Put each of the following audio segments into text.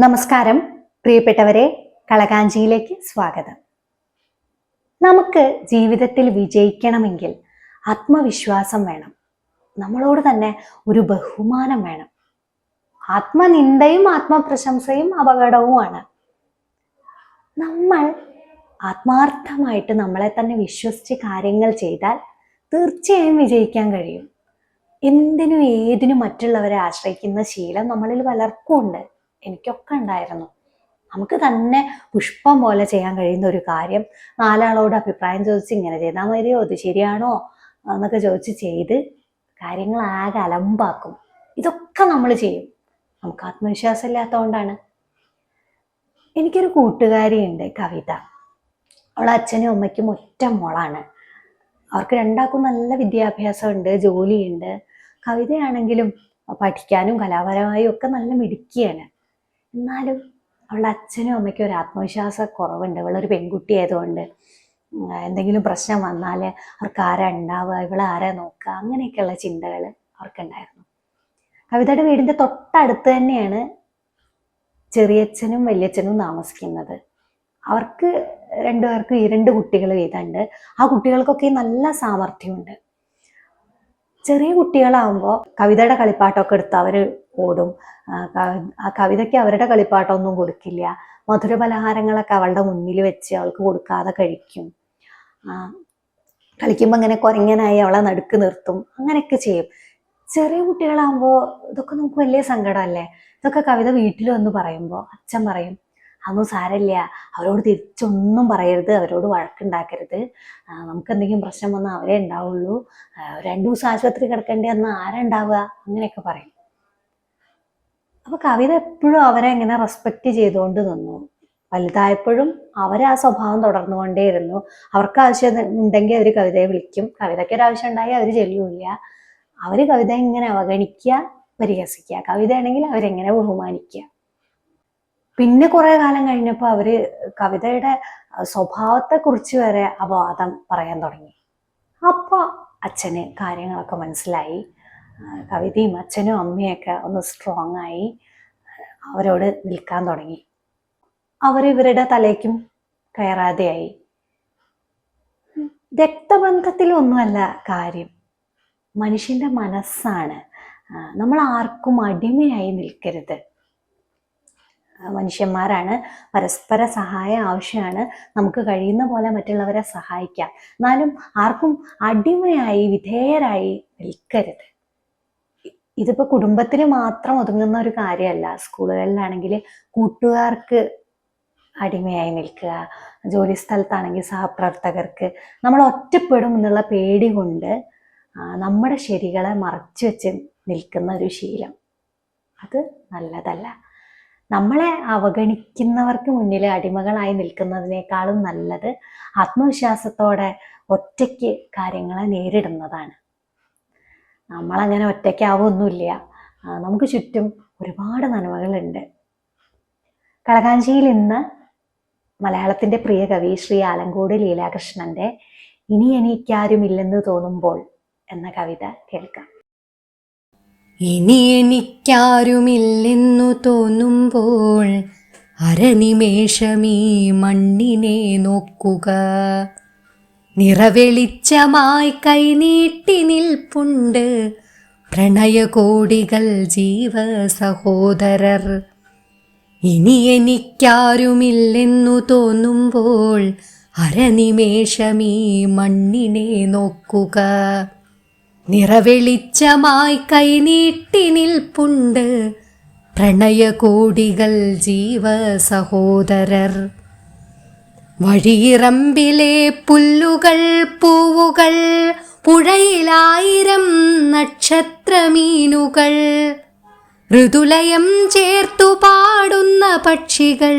നമസ്കാരം. പ്രിയപ്പെട്ടവരെ കളകാഞ്ചിയിലേക്ക് സ്വാഗതം. നമുക്ക് ജീവിതത്തിൽ വിജയിക്കണമെങ്കിൽ ആത്മവിശ്വാസം വേണം. നമ്മളോട് തന്നെ ഒരു ബഹുമാനം വേണം. ആത്മനിന്ദയും ആത്മപ്രശംസയും അപകടവുമാണ്. നമ്മൾ ആത്മാർത്ഥമായിട്ട് നമ്മളെ തന്നെ വിശ്വസിച്ച് കാര്യങ്ങൾ ചെയ്താൽ തീർച്ചയായും വിജയിക്കാൻ കഴിയും. എന്തിനും ഏതിനും മറ്റുള്ളവരെ ആശ്രയിക്കുന്ന ശീലം നമ്മളിൽ വളർക്കുമുണ്ട് എനിക്കൊക്കെ ഉണ്ടായിരുന്നു. നമുക്ക് തന്നെ പുഷ്പം പോലെ ചെയ്യാൻ കഴിയുന്ന ഒരു കാര്യം നാലാളോട് അഭിപ്രായം ചോദിച്ച് ഇങ്ങനെ ചെയ്താൽ മതിയോ? അത് ശരിയാണോ? എന്നൊക്കെ ചോദിച്ച് ചെയ്ത് കാര്യങ്ങൾ ആകെ അലമ്പാക്കും. ഇതൊക്കെ നമ്മൾ ചെയ്യും. നമുക്ക് ആത്മവിശ്വാസം ഇല്ലാത്തതുകൊണ്ടാണ് എനിക്കൊരു കൂട്ടുകാരിയുണ്ട് കവിത. അവൾ അച്ഛനും അമ്മയ്ക്കും ഒറ്റ മോളാണ്. അവർക്ക് രണ്ടാൾക്കും നല്ല വിദ്യാഭ്യാസമുണ്ട് ജോലിയുണ്ട്. കവിതയാണെങ്കിലും പഠിക്കാനും കലാപരമായും ഒക്കെ നല്ല മിടുക്കിയാണ്. എന്നാലും അവളുടെ അച്ഛനും അമ്മയ്ക്കും ഒരു ആത്മവിശ്വാസ കുറവുണ്ട് ഇവളൊരു പെൺകുട്ടി ആയതുകൊണ്ട് എന്തെങ്കിലും പ്രശ്നം വന്നാൽ അവർക്ക് ആരാ ഉണ്ടാവുക ഇവളെ ആരാ നോക്കുക അങ്ങനെയൊക്കെയുള്ള ചിന്തകൾ അവർക്കുണ്ടായിരുന്നു. കവിതയുടെ വീടിന്റെ തൊട്ടടുത്ത് തന്നെയാണ് ചെറിയച്ഛനും വലിയച്ഛനും താമസിക്കുന്നത്. അവർക്ക് രണ്ടുപേർക്കും ഈ രണ്ട് കുട്ടികൾ വീതമുണ്ട് ആ കുട്ടികൾക്കൊക്കെ നല്ല സാമർഥ്യമുണ്ട്. ചെറിയ കുട്ടികളാകുമ്പോൾ കവിതയുടെ കളിപ്പാട്ടമൊക്കെ എടുത്ത് അവർ ഓടും കവിതയ്ക്ക് അവരുടെ കളിപ്പാട്ടമൊന്നും കൊടുക്കില്ല. മധുര പലഹാരങ്ങളൊക്കെ അവളുടെ മുന്നിൽ വെച്ച് അവൾക്ക് കൊടുക്കാതെ കഴിക്കും. കളിക്കുമ്പോൾ ഇങ്ങനെ കുരങ്ങനായി അവളെ നടുക്ക് നിർത്തും. അങ്ങനെയൊക്കെ ചെയ്യും. ചെറിയ കുട്ടികളാകുമ്പോൾ ഇതൊക്കെ നമുക്ക് വലിയ സങ്കടമല്ലേ? ഇതൊക്കെ കവിത വീട്ടിൽ വന്ന് പറയുമ്പോൾ അച്ഛൻ പറയും അതൊന്നും സാരമില്ല. അവരോട് തിരിച്ചൊന്നും പറയരുത്. അവരോട് വഴക്കുണ്ടാക്കരുത്. നമുക്ക് എന്തെങ്കിലും പ്രശ്നം വന്നാൽ അവരെ ഉണ്ടാവുള്ളൂ. രണ്ടു ദിവസം ആശുപത്രി കിടക്കേണ്ടി? വന്നാൽ ആരാ ഉണ്ടാവുക? അങ്ങനെയൊക്കെ പറയും. അപ്പൊ കവിത എപ്പോഴും അവരെ ഇങ്ങനെ റെസ്പെക്റ്റ് ചെയ്തുകൊണ്ട് നിന്നു. വലുതായപ്പോഴും അവർ ആ സ്വഭാവം തുടർന്നുകൊണ്ടേയിരുന്നു. അവർക്ക് ആവശ്യം ഉണ്ടെങ്കിൽ അവർ കവിതയെ വിളിക്കും. കവിതയ്ക്ക് ഒരു ആവശ്യം ഉണ്ടായി അവർ ചെല്ലുമില്ല അവർ കവിത ഇങ്ങനെ അവഗണിക്കുക പരിഹസിക്കുക. കവിതയാണെങ്കിൽ അവരെങ്ങനെ ബഹുമാനിക്കുക. പിന്നെ കുറെ കാലം കഴിഞ്ഞപ്പോൾ അവർ കവിതയുടെ സ്വഭാവത്തെക്കുറിച്ച് വരെ അപവാദം പറയാൻ തുടങ്ങി. അപ്പോൾ അച്ഛന് കാര്യങ്ങളൊക്കെ മനസ്സിലായി. കവിതയും അച്ഛനും അമ്മയൊക്കെ ഒന്ന് സ്ട്രോങ് ആയി. അവരോട് നിൽക്കാൻ തുടങ്ങി. അവരിവരുടെ തലയ്ക്കും കയറാതെയായി. രക്തബന്ധത്തിലൊന്നുമല്ല കാര്യം. മനുഷ്യന്റെ മനസ്സാണ്. നമ്മൾ ആർക്കും അടിമയായി നിൽക്കരുത്. മനുഷ്യന്മാരാണ്. പരസ്പര സഹായം ആവശ്യമാണ്. നമുക്ക് കഴിയുന്ന പോലെ മറ്റുള്ളവരെ സഹായിക്കാം. എന്നാലും ആർക്കും അടിമയായി വിധേയരായി നിൽക്കരുത്. ഇതിപ്പോ കുടുംബത്തിൽ മാത്രം ഒതുങ്ങുന്ന ഒരു കാര്യമല്ല. സ്കൂളുകളിലാണെങ്കിൽ കൂട്ടുകാർക്ക് അടിമയായി നിൽക്കുക ജോലി സ്ഥലത്താണെങ്കിൽ സഹപ്രവർത്തകർക്ക്. നമ്മൾ ഒറ്റപ്പെടും എന്നുള്ള പേടി കൊണ്ട് നമ്മുടെ ശരികളെ മറച്ചു വെച്ച് നിൽക്കുന്ന ഒരു ശീലം. അത് നല്ലതല്ല. നമ്മളെ അവഗണിക്കുന്നവർക്ക് മുന്നിൽ അടിമകളായി നിൽക്കുന്നതിനേക്കാളും നല്ലത് ആത്മവിശ്വാസത്തോടെ ഒറ്റയ്ക്ക് കാര്യങ്ങളെ നേരിടുന്നതാണ്. നമ്മളങ്ങനെ ഒറ്റയ്ക്കാവൊന്നുമില്ല. നമുക്ക് ചുറ്റും ഒരുപാട് നന്മകളുണ്ട്. കളകാഞ്ചിയിൽ ഇന്ന് മലയാളത്തിന്റെ പ്രിയ കവി ശ്രീ ആലങ്കോട് ലീലാകൃഷ്ണന്റെ ഇനി എനിക്കാരുമില്ലെന്ന് തോന്നുമ്പോൾ എന്ന കവിത കേൾക്കാം. ഇനി എനിക്കാരുമില്ലെന്നു തോന്നുമ്പോൾ അരനിമേഷമീ മണ്ണിനെ നോക്കുക. നിറവെളിച്ചമായി കൈനീട്ടി നിൽപ്പുണ്ട്. പ്രണയകോടികൾ ജീവ സഹോദരർ ഇനി എനിക്കാരുമില്ലെന്നു തോന്നുമ്പോൾ അരനിമേഷമീ മണ്ണിനെ നോക്കുക. നിറവെളിച്ചമായി കൈനീട്ടി നിൽപ്പുണ്ട്. പ്രണയകോടികൾ ജീവ സഹോദരർ വഴിയിറമ്പിലെ പുല്ലുകൾ പൂവുകൾ പുഴയിലായിരം നക്ഷത്രമീനുകൾ. ഋതുലയം ചേർത്തു പാടുന്ന പക്ഷികൾ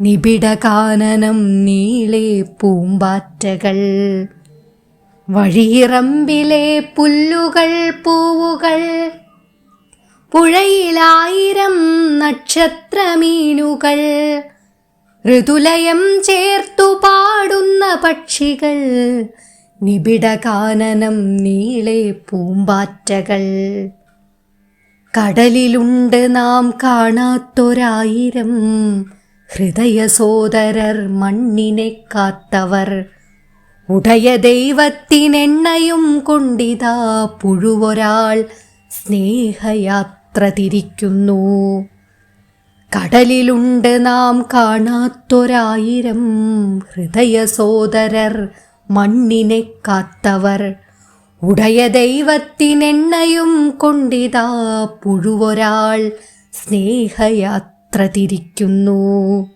നിബിഡകാനനം നീളെ പൂമ്പാറ്റകൾ. വഴിയിറമ്പിലെ പുല്ലുകൾ പൂവുകൾ പുഴയിലായിരം നക്ഷത്രമീനുകൾ. ഋതുലയം ചേർത്തു പാടുന്ന പക്ഷികൾ നിബിഡകാനനം നീളെ പൂമ്പാറ്റകൾ. കടലിലുണ്ട് നാം കാണാത്തൊരായിരം ഹൃദയ സോദരർ മണ്ണിനെ കാത്തവർ. ഉടയ ദൈവത്തിനെണ്ണയും കൊണ്ടിതാ പുഴുവൊരാൾ സ്നേഹയാത്ര തിരിക്കുന്നു. കടലിലുണ്ട് നാം കാണാത്തൊരായിരം ഹൃദയ സോദരർ മണ്ണിനെ കാത്തവർ. ഉടയ ദൈവത്തിനെണ്ണയും കൊണ്ടിതാ പുഴുവൊരാൾ സ്നേഹയാത്ര തിരിക്കുന്നു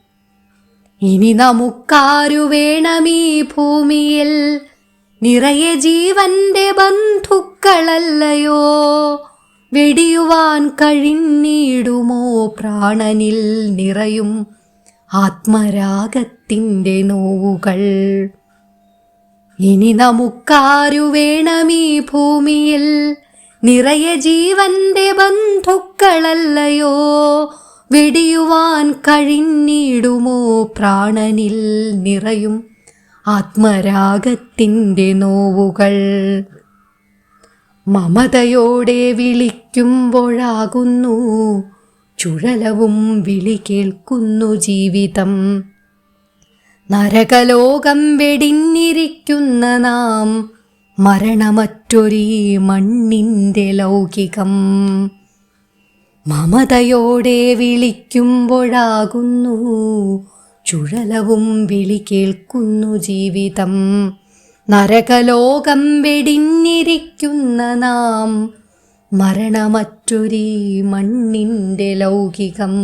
ഇനി നമുക്കാരു വേണമീ ഭൂമിയിൽ. നിറയെ ജീവന്റെ ബന്ധുക്കളല്ലയോ? വെടിയുവാൻ കഴിഞ്ഞിടുമോ പ്രാണനിൽ നിറയും ആത്മരാഗത്തിന്റെ നോവുകൾ? ഇനി നമുക്കാരു വേണമീ ഭൂമിയിൽ നിറയെ ജീവന്റെ ബന്ധുക്കളല്ലയോ? വെടിയുവാൻ കഴിഞ്ഞിടുമോ പ്രാണനിൽ നിറയും ആത്മരാഗത്തിന്റെ നോവുകൾ? മമതയോടെ വിളിക്കുമ്പോഴാകുന്നു. ചുഴലവും വിളി കേൾക്കുന്നു ജീവിതം. നരകലോകം വെടിഞ്ഞിരിക്കുന്ന നാം മരണമറ്റൊരീ മണ്ണിന്റെ ലൗകികം. മമതയോടെ വിളിക്കുമ്പോഴാകുന്നു. ചുഴലവും വിളി കേൾക്കുന്നു ജീവിതം. നരകലോകം വെടിഞ്ഞിരിക്കുന്ന നാം മരണമറ്റൊരീ മണ്ണിന്റെ ലൗകികം.